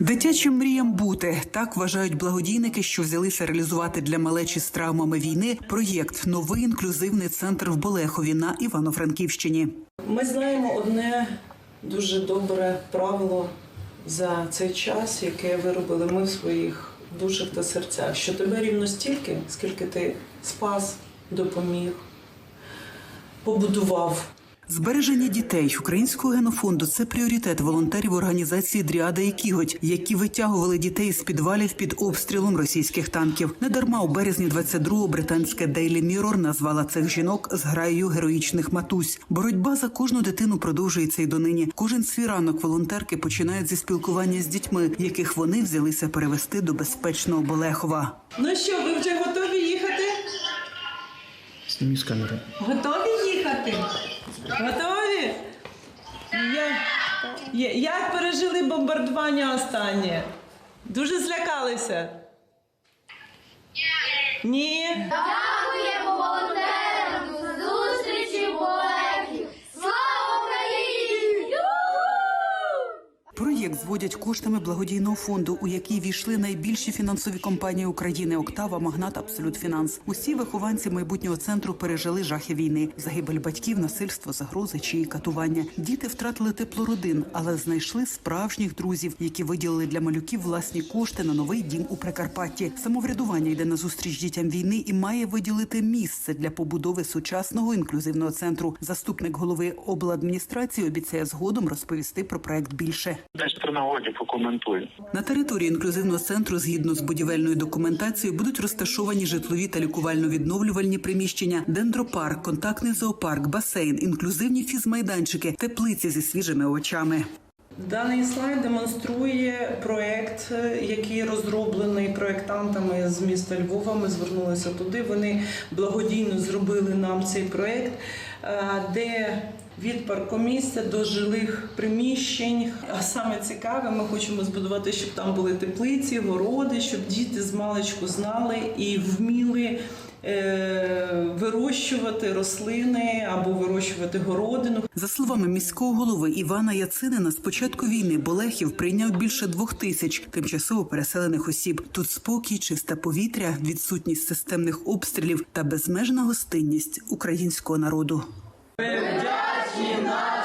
Дитячим мріям бути так вважають благодійники, що взялися реалізувати для малечі з травмами війни проєкт Новий інклюзивний центр в Болехові на Івано-Франківщині. Ми знаємо одне дуже добре правило за цей час, яке виробили ми в своїх душах та серцях, що тебе рівно стільки, скільки ти спас, допоміг, побудував. Збереження дітей українського генофонду це пріоритет волонтерів організації Дріада і Кіготь, які витягували дітей з підвалів під обстрілом російських танків. Недарма у березні 22-го британське Daily Mirror назвала цих жінок зграєю героїчних матусь. Боротьба за кожну дитину продовжується й донині. Кожен свій ранок волонтерки починають зі спілкування з дітьми, яких вони взялися перевести до безпечного Болехова. Ну що, ви вже? Сними з камери. Готові їхати? Готові? Я... Я- Як пережили бомбардування останнє? Дуже злякалися? Ні. Дякуємо Проєкт зводять коштами благодійного фонду, у який війшли найбільші фінансові компанії України Октава, Магнат, Абсолют Фінанс. Усі вихованці майбутнього центру пережили жахи війни, загибель батьків, насильство, загрози чи катування. Діти втратили тепло родин, але знайшли справжніх друзів, які виділили для малюків власні кошти на новий дім у Прикарпатті. Самоврядування йде на зустріч дітям війни і має виділити місце для побудови сучасного інклюзивного центру. Заступник голови обладміністрації обіцяє згодом розповісти про проект більше. Десь при нагоді покоментую. На території інклюзивного центру, згідно з будівельною документацією, будуть розташовані житлові та лікувально-відновлювальні приміщення, дендропарк, контактний зоопарк, басейн, інклюзивні фізмайданчики, теплиці зі свіжими овочами. Даний слайд демонструє проект, який розроблений проектантами з міста Львова. Ми звернулися туди. Вони благодійно зробили нам цей проект, е, де від паркомісця до жилих приміщень. А саме цікаве, ми хочемо збудувати, щоб там були теплиці, городи, щоб діти з маличку знали і вміли. е, Вирощувати рослини або вирощувати городину. За словами міського голови Івана Яцинина, з початку війни Болехів прийняв більше двох тисяч тимчасово переселених осіб. Тут спокій, чисте повітря, відсутність системних обстрілів та безмежна гостинність українського народу. Нашим